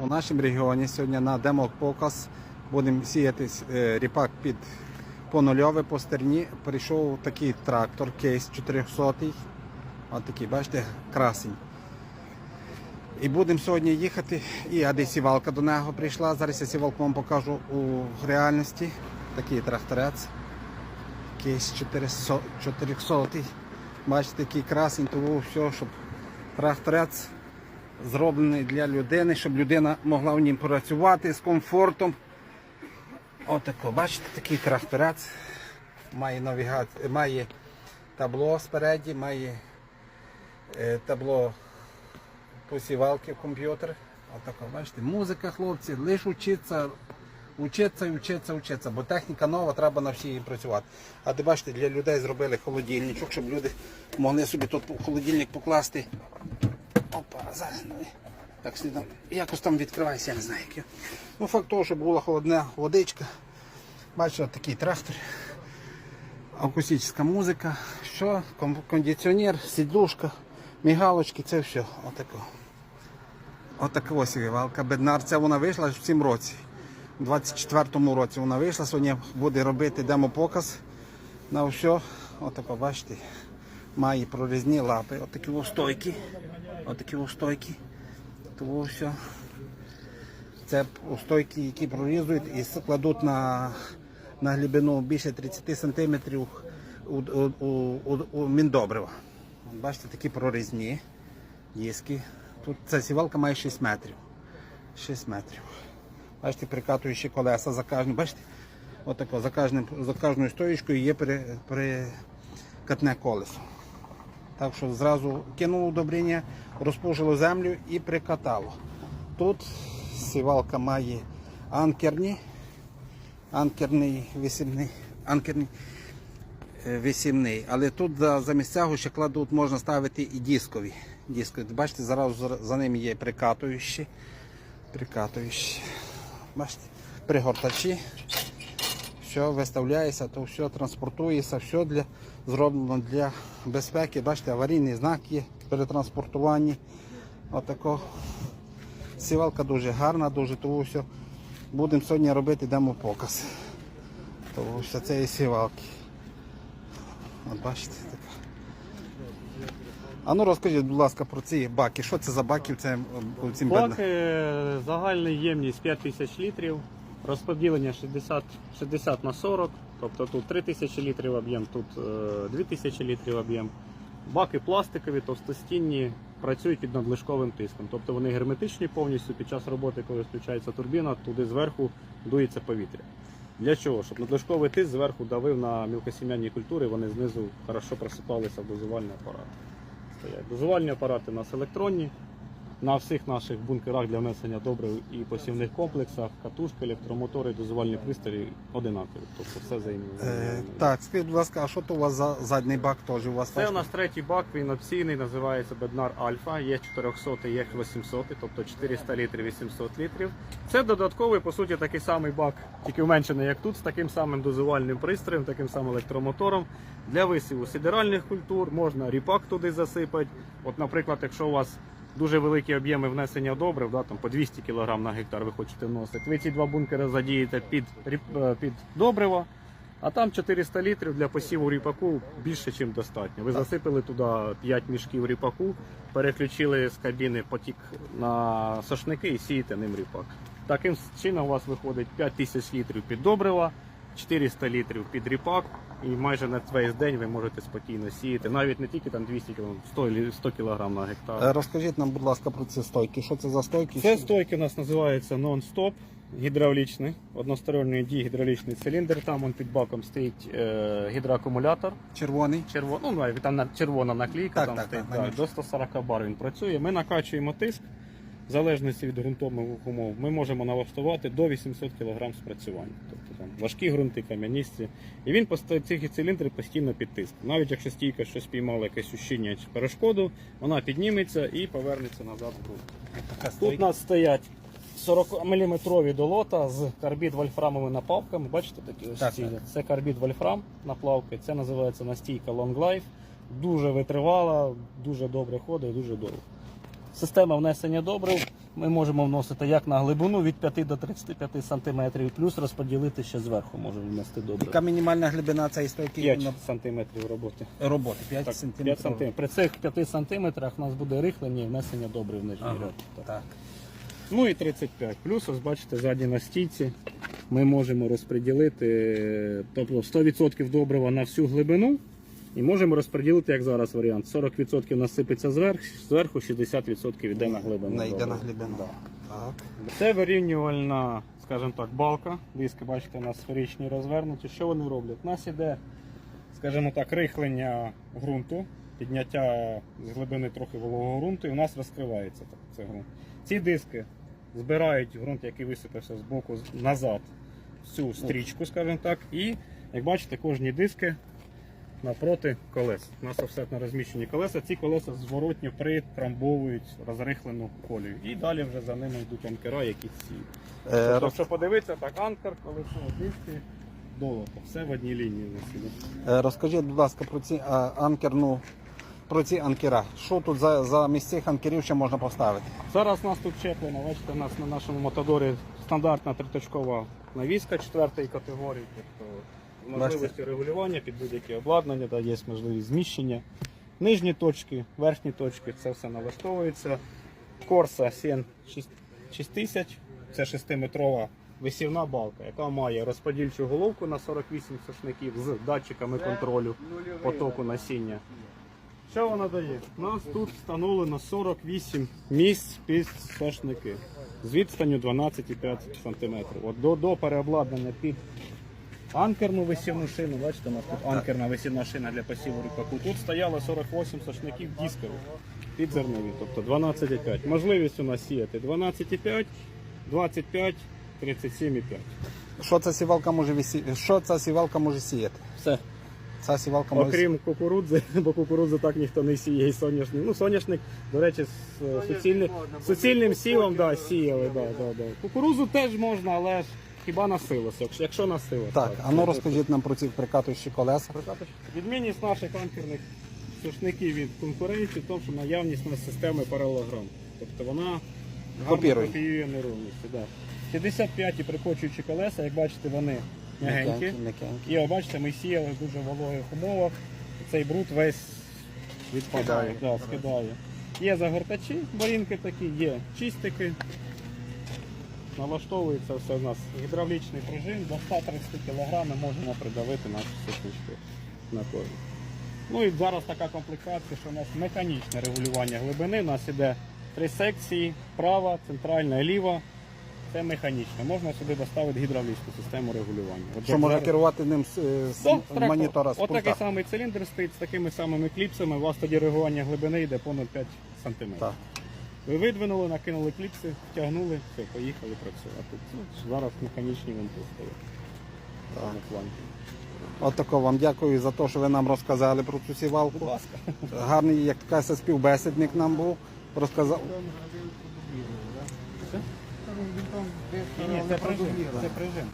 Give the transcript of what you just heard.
у нашому регіоні сьогодні на демопоказ будемо сіяти е, ріпак під по нульове по стерні. Прийшов такий трактор, кейс 400 Ось такий, бачите, красень. І будемо сьогодні їхати. І а де сівалка до нього прийшла. Зараз я сівалку вам покажу у реальності. Такий тракторець. Кейс 400. 400. Бачите, такий красень, тому все, щоб тракторець зроблений для людини, щоб людина могла в нім працювати з комфортом. Отако, бачите, такий тракторець. Має навігацію, має табло спереді, має е, табло посівалки в комп'ютер. Отако, бачите, музика, хлопці, лише вчиться, вчиться і вчиться, бо техніка нова, треба на всій працювати. А ти бачите, для людей зробили холодильничок, щоб люди могли собі тут холодильник покласти. Опа, зараз. ну, Так слідом. Якось там відкривається, я не знаю як. його. Ну, факт того, щоб була холодна водичка. Бачите, такий трактор. Акустична музика, що, кондиціонер, сідлушка, мігалочки, це все. Отако. Отака ось валка. Беднар, це вона вийшла в цьому році. У 24-му році вона вийшла, сьогодні буде робити демопоказ на все. Отако, бачите, має прорізні лапи. Отакі стойки. Отакі ось стойки. Того все. Це стойки, які прорізують і складуть на, на глибину більше 30 см у, у, у, у, міндобрива. Бачите, такі прорізні диски. Тут ця сівалка має 6 метрів. 6 метрів. Бачите, прикатуючі колеса за кожним. Бачите, отако, за, кожним, за кожною стоїчкою є при, прикатне колесо. Так що зразу кинуло удобрення, розпужило землю і прикатало. Тут сівалка має анкерні, анкерний вісімний, анкерний е. Але тут за- замість цього ще кладуть, можна ставити і дискові. дискові. Бачите, зараз за- за ними є прикатуючі. Прикатуючі. Бачите, пригортачі. Все виставляється, то все транспортується, все для, зроблено для безпеки. Бачите, аварійний знак є при транспортуванні. Отако. Сівалка дуже гарна, дуже тому все. Будемо сьогодні робити демопоказ. Тому що це є сівалки. От бачите, така. А ну розкажіть, будь ласка, про ці баки. Що це за баки в цим, у цим Бак загальна ємність 5000 літрів, розподілення 60, 60 на 40, тобто тут 3000 літрів об'єм, тут е, 2000 літрів об'єм. Баки пластикові, товстостінні, працюють під надлишковим тиском. Тобто вони герметичні повністю під час роботи, коли включається турбіна, туди зверху дується повітря. Для чого? Щоб надлишковий тиск зверху давив на мілкосім'яні культури, вони знизу хорошо просипалися в дозувальний апарат. Стоять. Дозувальні апарати у нас електронні. На всіх наших бункерах для внесення добрив і посівних комплексах, катушки, електромотори, дозувальні пристрої одинакові. Тобто все Е, так, скажіть, будь ласка, а що то у вас за задній бак теж у вас? Це у нас третій бак, він опційний, називається Беднар Альфа, є 400, є 800, тобто 400 літрів, 800 літрів. Це додатковий, по суті, такий самий бак, тільки вменшений, як тут, з таким самим дозувальним пристроєм, таким самим електромотором. Для висіву сидеральних культур можна ріпак туди засипати. От, наприклад, якщо у вас дуже великі об'єми внесення добрив, да, там по 200 кг на гектар ви хочете вносити, ви ці два бункери задієте під, е, під добриво, а там 400 літрів для посіву ріпаку більше, ніж достатньо. Ви засипали туди 5 мішків ріпаку, переключили з кабіни потік на сошники і сієте ним ріпак. Таким чином у вас виходить 5 тисяч літрів під добрива, 400 літрів під ріпак, і майже на весь день ви можете спокійно сіяти. Навіть не тільки там 200 кг, 100, лі- 100 кг на гектар. Е, Розкажіть нам, будь ласка, про ці стойки. Що це за стойки? Це стойки у нас називається нон-стоп. Гідравлічний, односторонній дій гідравлічний циліндр. Там он під баком стоїть е, гідроакумулятор. Червоний. Черво... Ну, там на- червона наклейка Так, там так, стоїть. так, наміть. до 140 бар він працює. Ми накачуємо тиск. В залежності від ґрунтових умов, ми можемо налаштувати до 800 кг спрацювання. Тобто там важкі ґрунти, кам'яністі. І він ці циліндри постійно під тиск. Навіть якщо стійка щось спіймала якесь ущіння чи перешкоду, вона підніметься і повернеться назад в ґрунт. Тут у нас стоять 40-мм долота з карбід вольфрамовими наплавками. Бачите такі ось Так, ці? так. Це карбід вольфрам наплавки. Це називається настійка Long Life. Дуже витривала, дуже добре ходить, дуже довго. Система внесення добрив ми можемо вносити як на глибину від 5 до 35 см, плюс розподілити ще зверху можемо внести добрив. Яка мінімальна глибина цієї стойки 5 на см роботи. роботи? 5 Так, см. 5 см. При цих 5 см у нас буде рихлення і внесення добрив в нижній Ага, ряд. Так. так. Ну і 35. Плюс, ось бачите, ззаді на стійці ми можемо розподілити тобто 100% добрива на всю глибину. І можемо розподілити, як зараз варіант. 40% насипеться зверху, зверху 60% йде на глибину. Не йде на глибину. Да. Так. Це вирівнювальна, скажімо так, балка. Диски, бачите, у нас сферичні розвернуті. Що вони роблять? У нас іде, скажімо так, рихлення ґрунту, підняття з глибини трохи вологого ґрунту, і у нас розкривається так, цей ґрунт. Ці диски збирають ґрунт, який висипався з боку назад, в цю стрічку, скажімо так. І, як бачите, кожні диски напроти колес. У нас офсетно розміщені колеса. Ці колеса зворотньо притрамбовують розрихлену колію. І далі вже за ними йдуть анкера, які ці. Е, Тобто, Якщо подивитися, так анкер, колесо, диски, долото. Все в одній лінії е, Розкажіть, будь ласка, про ці а, анкерну. Про ці анкера. Що тут за, за місць цих анкерів ще можна поставити? Зараз у нас тут чеплено, бачите, у нас на нашому мотодорі стандартна триточкова навіска четвертої категорії. Тобто з можливістю регулювання під будь-які обладнання, да, є можливість зміщення. Нижні точки, верхні точки, це все налаштовується. Корса Сен 6000, це 6-метрова висівна балка, яка має розподільчу головку на 48 сошників з датчиками контролю потоку насіння. Що вона дає? У нас тут встановлено 48 місць під сошники з відстанню 12,5 см. От до, до переобладнання під анкерну висівну шину, бачите, у нас тут анкерна висівна шина для посіву ріпаку. Тут стояло 48 сошників дискових під зернові, тобто 12,5. Можливість у нас сіяти 12,5, 25, 37,5. Що ця сівалка може висі... Що ця сівалка може сіяти? Все. Ця сівалка може Окрім кукурудзи, бо кукурудзу так ніхто не сіє, і соняшник. Ну, соняшник, до речі, з е, суцільним, суцільним сівом да, сіяли. Да, да, да. Кукурудзу теж можна, але ж хіба на силос, якщо, якщо на. Так, а ну розкажіть нам про ці прикатуючі колеса. Відмінність наших анкерних сушників від конкуренції в тому, що наявність у нас системи паралелограм. Тобто вона гарно копіює нерівності. Да. 55 прикочуючі колеса, як бачите, вони м'ягенькі. м'якенькі. І от бачите, ми сіяли в дуже вологих умовах. Цей бруд весь відпадає, да, скидає. Є загортачі, борінки такі, є чистики. Налаштовується все у нас гідравлічний пружин, до 130 кг ми можемо придавити наші сушнички на кожен. Ну і зараз така комплектація, що у нас механічне регулювання глибини. У нас іде три секції, права, центральна і ліва. Це механічне. Можна сюди доставити гідравлічну систему регулювання. От Що можна зараз- керувати ним з, е, з монітора з От такий самий циліндр стоїть з такими самими кліпсами. У вас тоді реагування глибини йде понад 5 см. Так. Ви видвинули, накинули кліпси, втягнули, все, поїхали працювати. Ну, зараз механічні винти стоять. Так. На плані. От тако вам дякую за те, що ви нам розказали про цю сівалку. Будь ласка. Гарний, як кажеться, співбесідник нам був. Розказав. Ні, ні, це прижим. Це прижим.